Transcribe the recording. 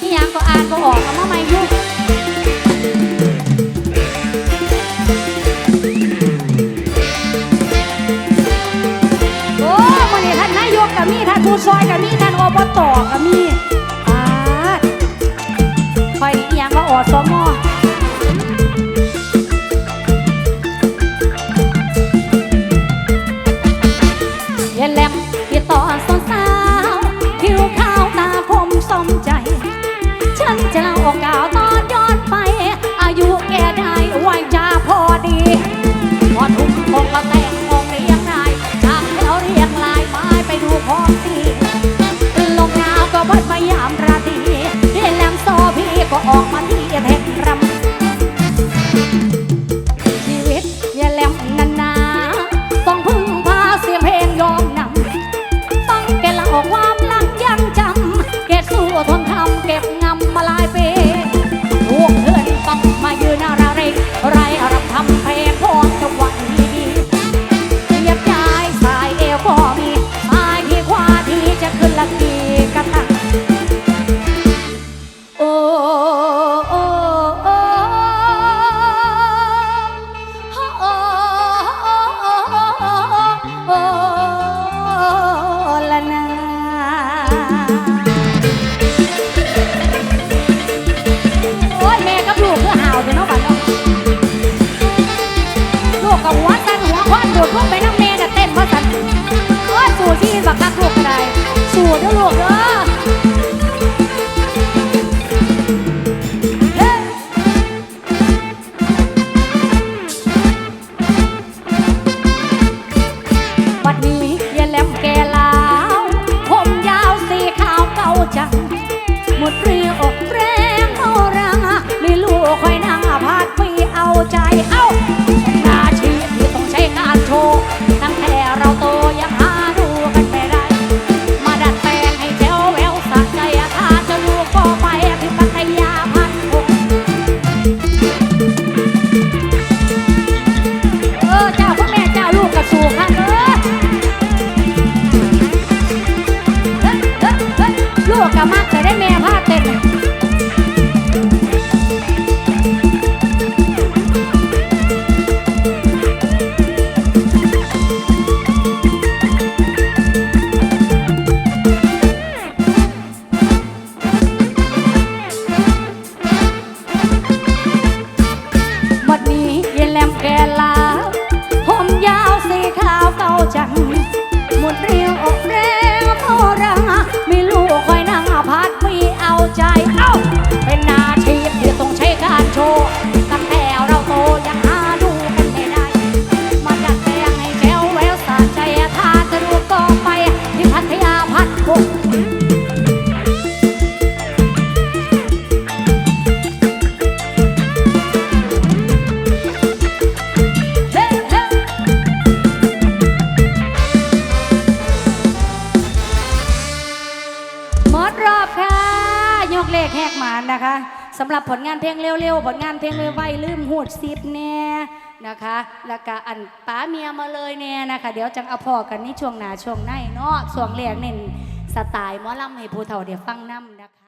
นี่ยังก็อ่านก็ออกทำามาใม่ลูกโอ้มันนี่ท่านนายกกับมีท่านผู้ซอยกับมีท่านอบตก home. เก็บงำมาลายปีพวกเพื่อนต้องมายืนอะไรเร่งไรรำทำเพลงพอจังหวะดีๆเยียบย้ายสายเอวก็มีสายที่ควาทีจะขึ้นละกีกันนงโอ้ละนา boca. นะคะสำหรับผลงานเพลงเร็วๆ ผลงานเพลงไวๆลืมหูดซิปแน่นะคะ แล้วก็อันป้าเมียมาเลยเนี่ยนะคะ เดี๋ยวจังเอาพอกันนี่ช่วงหนาช่วงในเนาะช่วงแรเน้นสไตล์มอลำให้ผู้เฒ่าเดี๋ยวฟังน้ำนะคะ